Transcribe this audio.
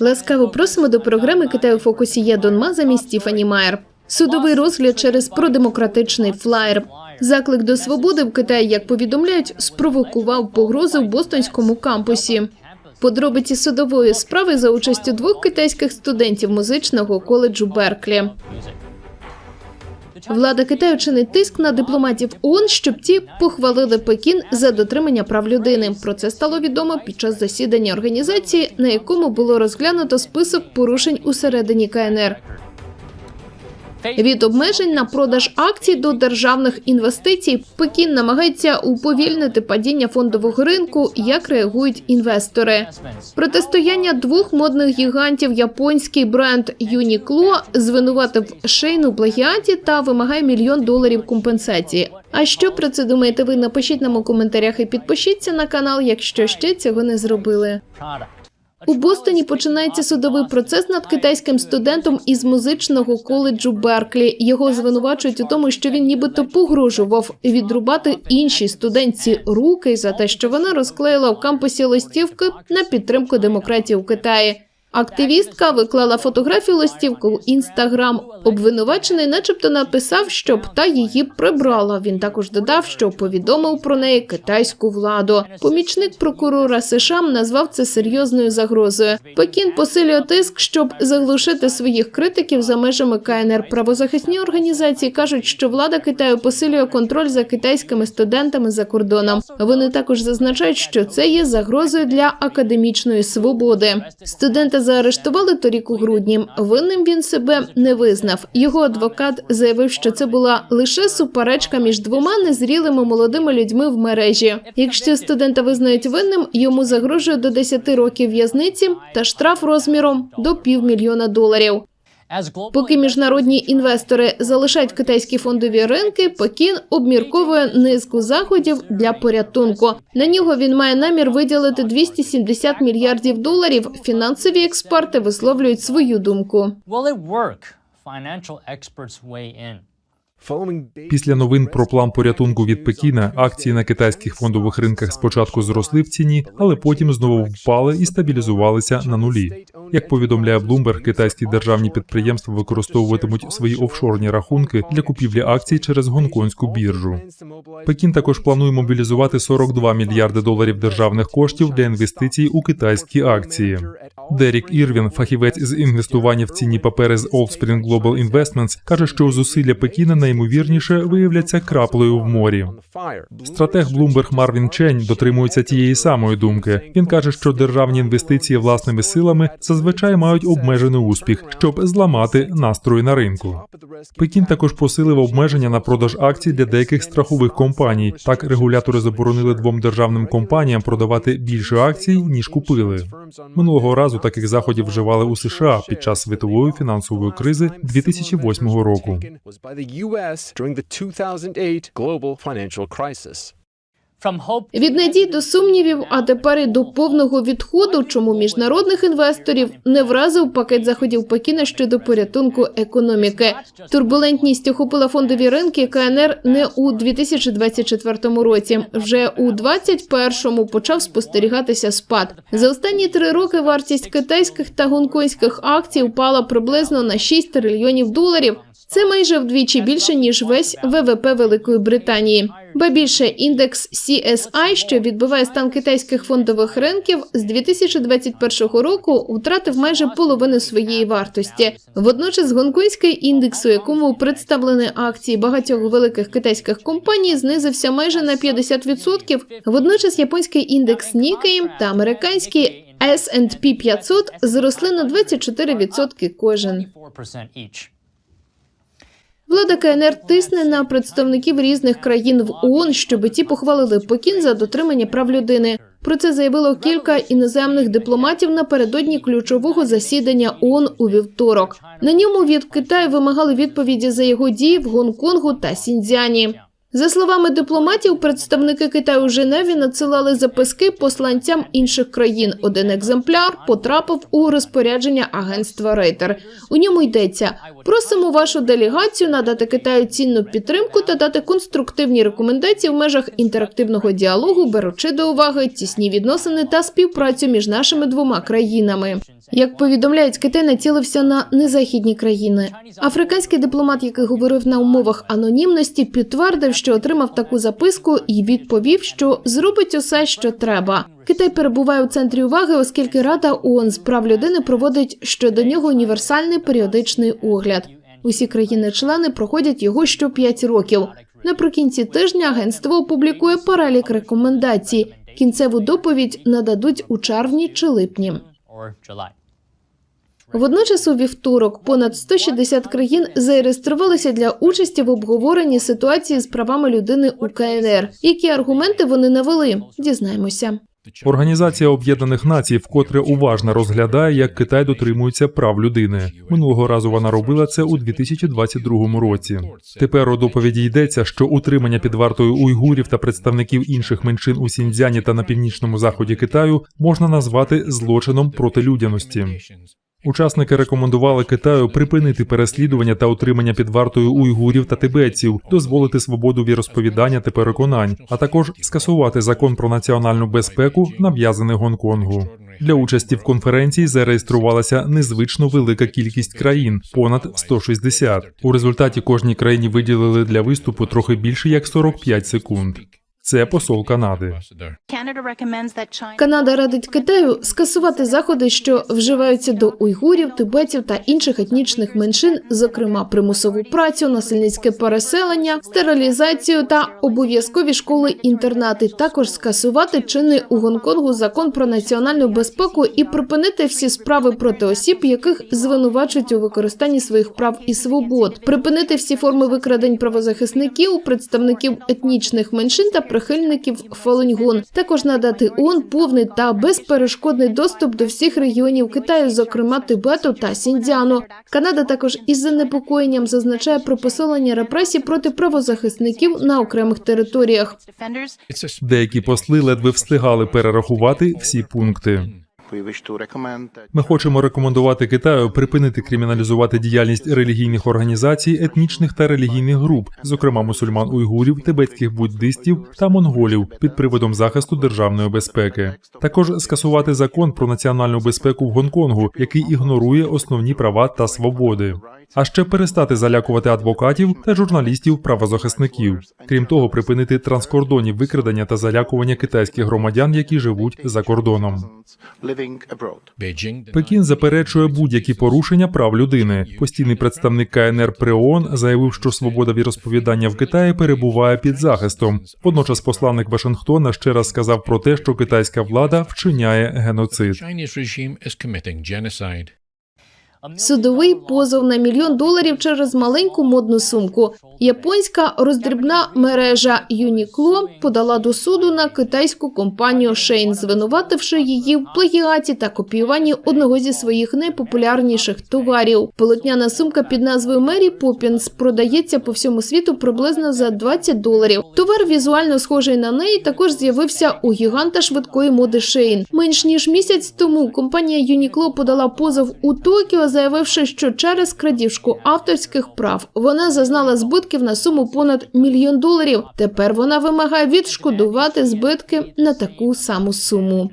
Ласкаво просимо до програми Китай у фокусі. Я Донма замість Стіфані Майер. Судовий розгляд через продемократичний флаєр. Заклик до свободи в Китаї, як повідомляють, спровокував погрози в бостонському кампусі. Подробиці судової справи за участю двох китайських студентів музичного коледжу Берклі. Влада Китаю чинить тиск на дипломатів ООН, щоб ті похвалили Пекін за дотримання прав людини. Про це стало відомо під час засідання організації, на якому було розглянуто список порушень усередині КНР. Від обмежень на продаж акцій до державних інвестицій Пекін намагається уповільнити падіння фондового ринку, як реагують інвестори. Протистояння двох модних гігантів японський бренд Uniqlo звинуватив Шейну в плагіаті та вимагає мільйон доларів компенсації. А що про це думаєте ви? Напишіть нам у коментарях і підпишіться на канал, якщо ще цього не зробили. У Бостоні починається судовий процес над китайським студентом із музичного коледжу Берклі. Його звинувачують у тому, що він нібито погрожував відрубати іншій студентці руки за те, що вона розклеїла в кампусі листівки на підтримку демократії у Китаї. Активістка виклала фотографію листівку в інстаграм. Обвинувачений, начебто, написав, щоб та її прибрала. Він також додав, що повідомив про неї китайську владу. Помічник прокурора США назвав це серйозною загрозою. Пекін посилює тиск, щоб заглушити своїх критиків за межами КНР. Правозахисні організації кажуть, що влада Китаю посилює контроль за китайськими студентами за кордоном. Вони також зазначають, що це є загрозою для академічної свободи. Студента заарештували торік у грудні. Винним він себе не визнав. Його адвокат заявив, що це була лише суперечка між двома незрілими молодими людьми в мережі. Якщо студента визнають винним, йому загрожує до 10 років в'язниці та штраф розміром до півмільйона доларів. Поки міжнародні інвестори залишають китайські фондові ринки, Пекін обмірковує низку заходів для порятунку. На нього він має намір виділити 270 мільярдів доларів. Фінансові експерти висловлюють свою думку. Після новин про план порятунку від Пекіна акції на китайських фондових ринках спочатку зросли в ціні, але потім знову впали і стабілізувалися на нулі. Як повідомляє Bloomberg, китайські державні підприємства використовуватимуть свої офшорні рахунки для купівлі акцій через гонконгську біржу. Пекін також планує мобілізувати 42 мільярди доларів державних коштів для інвестицій у китайські акції. Дерік Ірвін, фахівець з інвестування в цінні папери з Allspring Global Investments, каже, що зусилля Пекіна найімовірніше виявляться краплею в морі. Стратег Bloomberg Марвін Чень дотримується тієї самої думки. Він каже, що державні інвестиції власними силами зазвичай мають обмежений успіх, щоб зламати настрої на ринку. Пекін також посилив обмеження на продаж акцій для деяких страхових компаній. Так регулятори заборонили двом державним компаніям продавати більше акцій ніж купили. Минулого разу таких заходів вживали у США під час світової фінансової кризи 2008 року. Від надій до сумнівів, а тепер і до повного відходу, чому міжнародних інвесторів не вразив пакет заходів Пекіна щодо порятунку економіки. Турбулентність охопила фондові ринки КНР не у 2024 році. Вже у 2021 почав спостерігатися спад. За останні три роки вартість китайських та гонконгських акцій впала приблизно на 6 трильйонів доларів. Це майже вдвічі більше ніж весь ВВП Великої Британії. Ба більше індекс CSI, що відбиває стан китайських фондових ринків, з 2021 року втратив майже половину своєї вартості. Водночас гонконгський індекс, у якому представлені акції багатьох великих китайських компаній, знизився майже на 50%. Водночас японський індекс Nikkei та американський S&P 500 зросли на 24% кожен. 4% each. Влада КНР тисне на представників різних країн в ООН, щоб ті похвалили Пекін за дотримання прав людини. Про це заявило кілька іноземних дипломатів напередодні ключового засідання ООН у вівторок. На ньому від Китаю вимагали відповіді за його дії в Гонконгу та Сіньцзяні. За словами дипломатів, представники Китаю у Женеві надсилали записки посланцям інших країн. Один екземпляр потрапив у розпорядження агентства Рейтер. У ньому йдеться: просимо вашу делегацію надати Китаю цінну підтримку та дати конструктивні рекомендації в межах інтерактивного діалогу, беручи до уваги тісні відносини та співпрацю між нашими двома країнами. Як повідомляють, Китай націлився на незахідні країни. Африканський дипломат, який говорив на умовах анонімності, підтвердив, що отримав таку записку і відповів, що зробить усе, що треба. Китай перебуває у центрі уваги, оскільки Рада ООН з прав людини проводить щодо нього універсальний періодичний огляд. Усі країни-члени проходять його що 5 років. Наприкінці тижня агентство опублікує перелік рекомендацій. Кінцеву доповідь нададуть у червні чи липні. Водночас у вівторок понад 160 країн зареєструвалися для участі в обговоренні ситуації з правами людини у КНР. Які аргументи вони навели? Дізнаємося. Організація Об'єднаних Націй вкотре уважно розглядає, як Китай дотримується прав людини. Минулого разу вона робила це у 2022 році. Тепер у доповіді йдеться, що утримання під вартою уйгурів та представників інших меншин у Сіньцзяні та на північному заході Китаю можна назвати злочином проти людяності. Учасники рекомендували Китаю припинити переслідування та утримання під вартою уйгурів та тибетців, дозволити свободу віросповідання та переконань, а також скасувати закон про національну безпеку, нав'язаний Гонконгу. Для участі в конференції зареєструвалася незвично велика кількість країн понад 160. У результаті кожній країні виділили для виступу трохи більше як 45 секунд. Це посол Канади. Canada recommends that China Канада радить Китаю скасувати заходи, що вживаються до уйгурів, тибетів та інших етнічних меншин, зокрема примусову працю, насильницьке переселення, стерилізацію та обов'язкові школи-інтернати. Також скасувати чинний у Гонконгу закон про національну безпеку і припинити всі справи проти осіб, яких звинувачують у використанні своїх прав і свобод, припинити всі форми викрадень правозахисників, представників етнічних меншин та прихильників Фалуньгон. Також надати ООН повний та безперешкодний доступ до всіх регіонів Китаю, зокрема Тибету та Сіньцзяну. Канада також із занепокоєнням зазначає про посилення репресій проти правозахисників на окремих територіях. Деякі посли ледве встигали перерахувати всі пункти. Ми хочемо рекомендувати Китаю припинити криміналізувати діяльність релігійних організацій, етнічних та релігійних груп, зокрема мусульман уйгурів, тибетських буддистів та монголів, під приводом захисту державної безпеки. Також скасувати закон про національну безпеку в Гонконгу, який ігнорує основні права та свободи. А ще перестати залякувати адвокатів та журналістів правозахисників. Крім того, припинити транскордонні викрадення та залякування китайських громадян, які живуть за кордоном. Пекін заперечує будь-які порушення прав людини. Постійний представник КНР при ООН заявив, що свобода віросповідання в Китаї перебуває під захистом. Водночас посланник Вашингтона ще раз сказав про те, що китайська влада вчиняє геноцид. Судовий позов на мільйон доларів через маленьку модну сумку. Японська роздрібна мережа Uniqlo подала до суду на китайську компанію Shein, звинувативши її в плагіаті та копіюванні одного зі своїх найпопулярніших товарів. Полотняна сумка під назвою Мері Поппінс продається по всьому світу приблизно за 20 доларів. Товар візуально схожий на неї також з'явився у гіганта швидкої моди Shein. Менш ніж місяць тому компанія Uniqlo подала позов у Токіо, заявивши, що через крадіжку авторських прав вона зазнала збитків на суму понад мільйон доларів. Тепер вона вимагає відшкодувати збитки на таку саму суму.